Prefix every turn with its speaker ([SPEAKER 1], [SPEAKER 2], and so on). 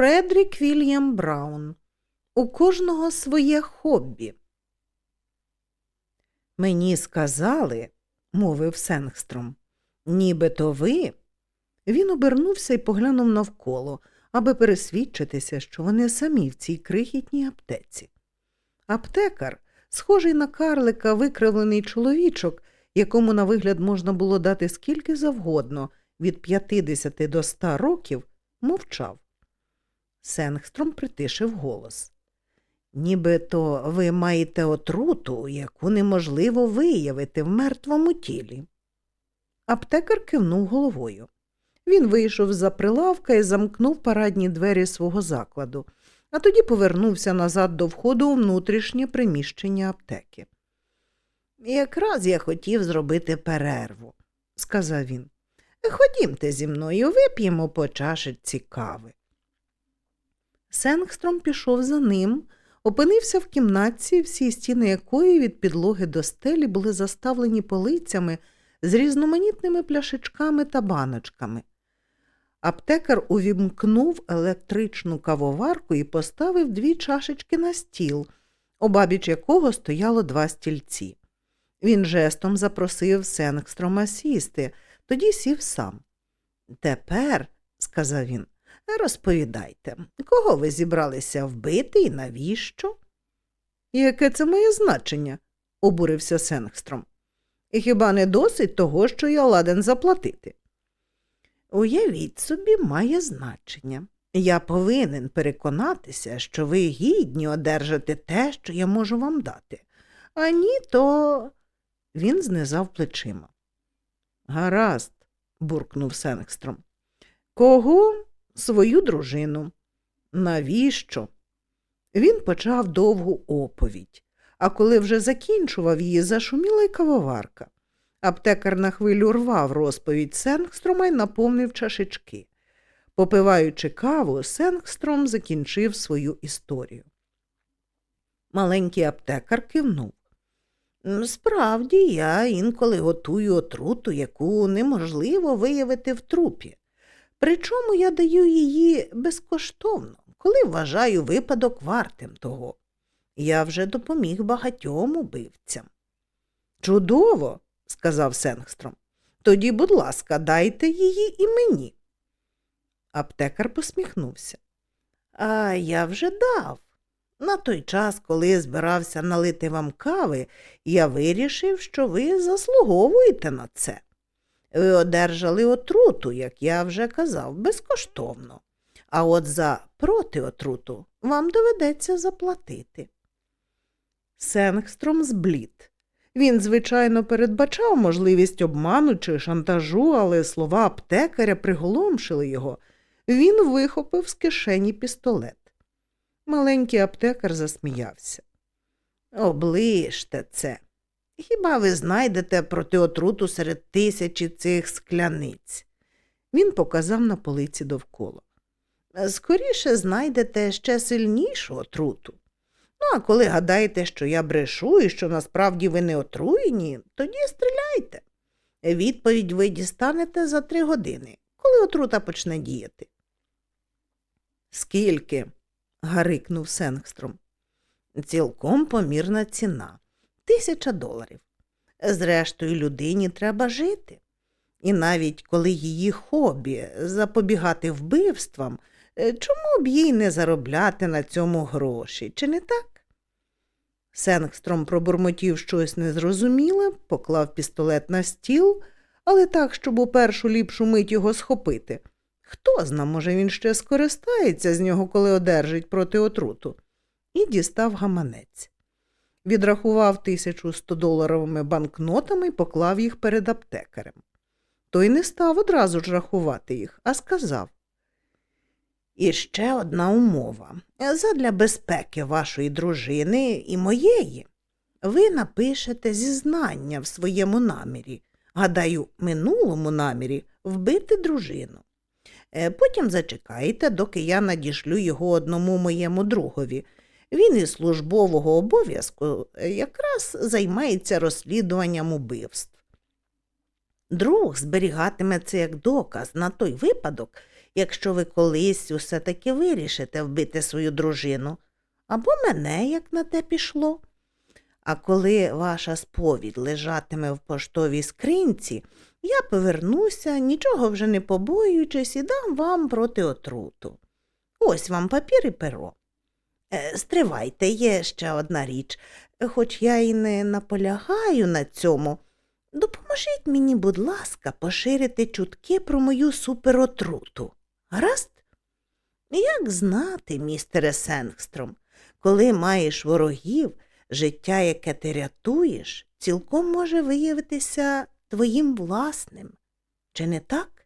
[SPEAKER 1] Фредрік Вільям Браун. У кожного своє хобі. Мені сказали, мовив Сенгстром, нібито ви. Він обернувся і поглянув навколо, аби пересвідчитися, що вони самі в цій крихітній аптеці. Аптекар, схожий на карлика, викривлений чоловічок, якому на вигляд можна було дати скільки завгодно, від 50 до 100 років, мовчав. Сенгстром притишив голос. Нібито ви маєте отруту, яку неможливо виявити в мертвому тілі. Аптекар кивнув головою. Він вийшов з-за прилавка і замкнув парадні двері свого закладу, а тоді повернувся назад до входу у внутрішнє приміщення аптеки. Якраз я хотів зробити перерву, сказав він. Ходімте зі мною, вип'ємо по чашечці кави. Сенгстром пішов за ним, опинився в кімнатці, всі стіни якої від підлоги до стелі були заставлені полицями з різноманітними пляшечками та баночками. Аптекар увімкнув електричну кавоварку і поставив дві чашечки на стіл, обабіч якого стояло два стільці. Він жестом запросив Сенгстрома сісти, тоді сів сам. Тепер, сказав він, розповідайте, кого ви зібралися вбити і навіщо? Яке це має значення? обурився Сенгстром. Хіба не досить того, що я ладен заплатити? Уявіть собі, має значення. Я повинен переконатися, що ви гідні одержати те, що я можу вам дати. А ні, то. Він знизав плечима. Гаразд, буркнув Сенгстром. Кого? Свою дружину. Навіщо? Він почав довгу оповідь, а коли вже закінчував її, зашуміла й кавоварка. Аптекар на хвилю рвав розповідь Сенгстрома й наповнив чашечки. Попиваючи каву, Сенгстром закінчив свою історію. Маленький аптекар кивнув. Справді, я інколи готую отруту, яку неможливо виявити в трупі. Причому я даю її безкоштовно, коли вважаю випадок вартим того. Я вже допоміг багатьом убивцям. Чудово, сказав Сенгстром. Тоді, будь ласка, дайте її і мені. Аптекар посміхнувся. А я вже дав. На той час, коли збирався налити вам кави, я вирішив, що ви заслуговуєте на це. Ви одержали отруту, як я вже казав, безкоштовно. А от за протиотруту вам доведеться заплатити. Сенгстром зблід. Він, звичайно, передбачав можливість обману чи шантажу, але слова аптекаря приголомшили його. Він вихопив з кишені пістолет. Маленький аптекар засміявся. Оближте це. Хіба ви знайдете протиотруту серед тисячі цих скляниць? Він показав на полиці довкола. Скоріше знайдете ще сильнішу отруту. Ну, а коли гадаєте, що я брешу і що насправді ви не отруєні, тоді стріляйте. Відповідь ви дістанете за три години, коли отрута почне діяти. Скільки? гарикнув Сенгстром. Цілком помірна ціна тисяча доларів. Зрештою, людині треба жити. І навіть коли її хобі запобігати вбивствам, е, чому б їй не заробляти на цьому гроші, чи не так? Сенгстром пробурмотів щось незрозуміле, поклав пістолет на стіл, але так, щоб у першу ліпшу мить його схопити. Хто зна, може, він ще скористається з нього, коли одержить проти отруту, і дістав гаманець. Відрахував тисячу стодоларовими банкнотами і поклав їх перед аптекарем. Той не став одразу ж рахувати їх, а сказав І ще одна умова. Задля безпеки вашої дружини і моєї. Ви напишете зізнання в своєму намірі, гадаю, минулому намірі вбити дружину. Е, потім зачекайте, доки я надішлю його одному моєму другові. Він із службового обов'язку е, якраз займається розслідуванням убивств. Друг зберігатиме це як доказ на той випадок, якщо ви колись усе таки вирішите вбити свою дружину, або мене, як на те пішло. А коли ваша сповідь лежатиме в поштовій скринці, я повернуся, нічого вже не побоюючись, і дам вам проти отруту. Ось вам папір і перо. Е, Стривайте, є ще одна річ, хоч я й не наполягаю на цьому. Допоможіть мені, будь ласка, поширити чутки про мою суперотруту. Гаразд? Як знати, містере Сенгстром, коли маєш ворогів, життя, яке ти рятуєш, цілком може виявитися твоїм власним. Чи не так?